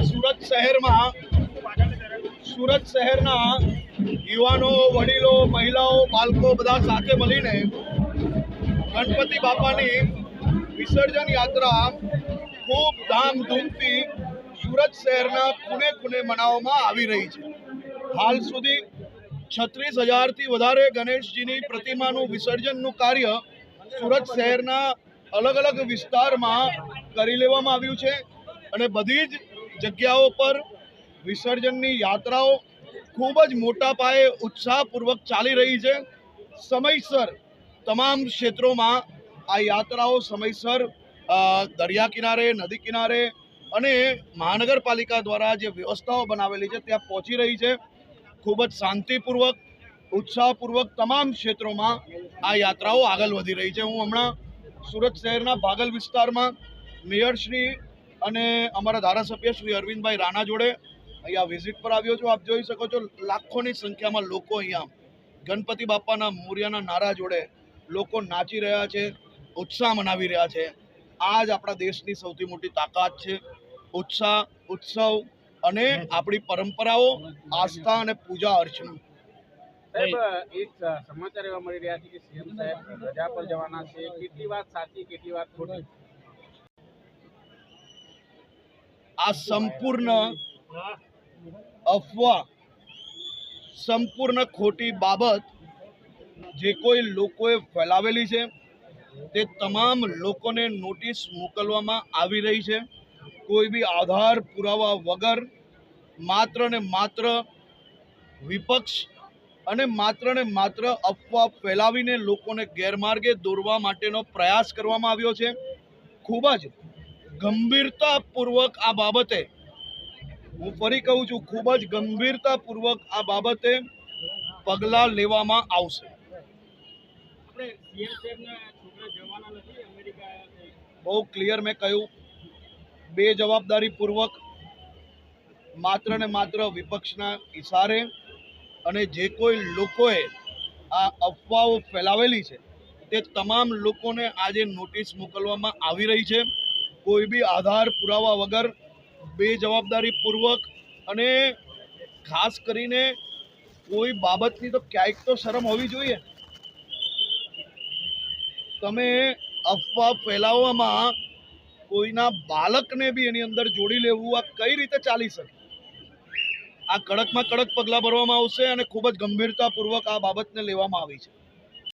સુરત શહેરમાં સુરત શહેરના યુવાનો, વડીલો, મહિલાઓ, બાળકો બધા સાથે મળીને ગણપતિ બાપાની વિસર્જન યાત્રા ખૂબ ધામધૂમથી સુરત શહેરના ખૂણે ખૂણે મનાવવામાં આવી રહી છે. હાલ સુધી છત્રીસ હજારથી વધારે ગણેશજીની પ્રતિમાનું વિસર્જનનું કાર્ય સુરત શહેરના અલગ અલગ વિસ્તારમાં કરી લેવામાં આવ્યું છે અને બધી જ જગ્યાઓ પર વિસર્જનની યાત્રાઓ ખૂબ જ મોટા પાયે ઉત્સાહપૂર્વક ચાલી રહી છે. સમયસર તમામ ક્ષેત્રોમાં આ યાત્રાઓ સમયસર દરિયા કિનારે, નદી કિનારે અને મહાનગરપાલિકા દ્વારા જે વ્યવસ્થાઓ બનાવેલી છે ત્યાં પહોંચી રહી છે. ખૂબ જ શાંતિપૂર્વક, ઉત્સાહપૂર્વક તમામ ક્ષેત્રોમાં આ યાત્રાઓ આગળ વધી રહી છે. હું હમણાં સુરત શહેરના ભાગલ વિસ્તારમાં મેયરશ્રી અને અમારા ધારાસભ્ય શ્રી અરવિંદભાઈ રાણા જોડે અહીંયા વિઝિટ પર આવ્યો છું. આપ જોઈ શકો છો, લાખોની સંખ્યામાં લોકો અહીંયા ગણપતિ બાપાના મોરિયાના નારા જોડે લોકો નાચી રહ્યા છે, ઉત્સાહ મનાવી રહ્યા છે. આ જ આપણા દેશની સૌથી મોટી તાકાત છે. ઉત્સાહ, ઉત્સવ અને આપણી પરંપરાઓ, આસ્થા અને પૂજા અર્ચના. સમાચાર એવા મળી રહ્યા છે કે સીએમ સાહેબ રજા પર જવાના છે. કેટલી વાત સાચી, કેટલી વાત ખોટી? આ સંપૂર્ણ અફવા, સંપૂર્ણ ખોટી બાબત જે કોઈ લોકોએ ફેલાવેલી છે, તે તમામ લોકોને નોટિસ મોકલવામાં આવી રહી છે. કોઈ બી આધાર પુરાવા વગર માત્ર ને માત્ર વિપક્ષ અને માત્ર ને માત્ર અફવા ફેલાવીને લોકોને ગેરમાર્ગે દોરવા માટેનો પ્રયાસ કરવામાં આવ્યો છે. ખૂબ જ ગંભીરતાપૂર્વક આ બાબતે હું ફરી કહું છું ખૂબ જ ગંભીરતાપૂર્વક આ બાબતે પગલાં લેવામાં આવશે. બહુ ક્લિયર મેં કહ્યું. બે જવાબદારીપૂર્વક માત્ર ને માત્ર વિપક્ષના ઇશારે અને જે કોઈ લોકોએ આ અફવાઓ ફેલાવેલી છે તે તમામ લોકોને આજે નોટિસ મોકલવામાં આવી રહી છે. કોઈ બી આધાર પુરાવા વગર બે જવાબદારીપૂર્વક અને ખાસ કરીને કોઈ બાબતની તો ક્યાંક તો શરમ હોવી જોઈએ. તમે અફવા ફેલાવવામાં કોઈના બાળકને બી એની અંદર જોડી લેવું, આ કઈ રીતે ચાલી શકે? આ કડકમાં કડક પગલાં ભરવામાં આવશે અને ખૂબ જ ગંભીરતાપૂર્વક આ બાબતને લેવામાં આવી છે.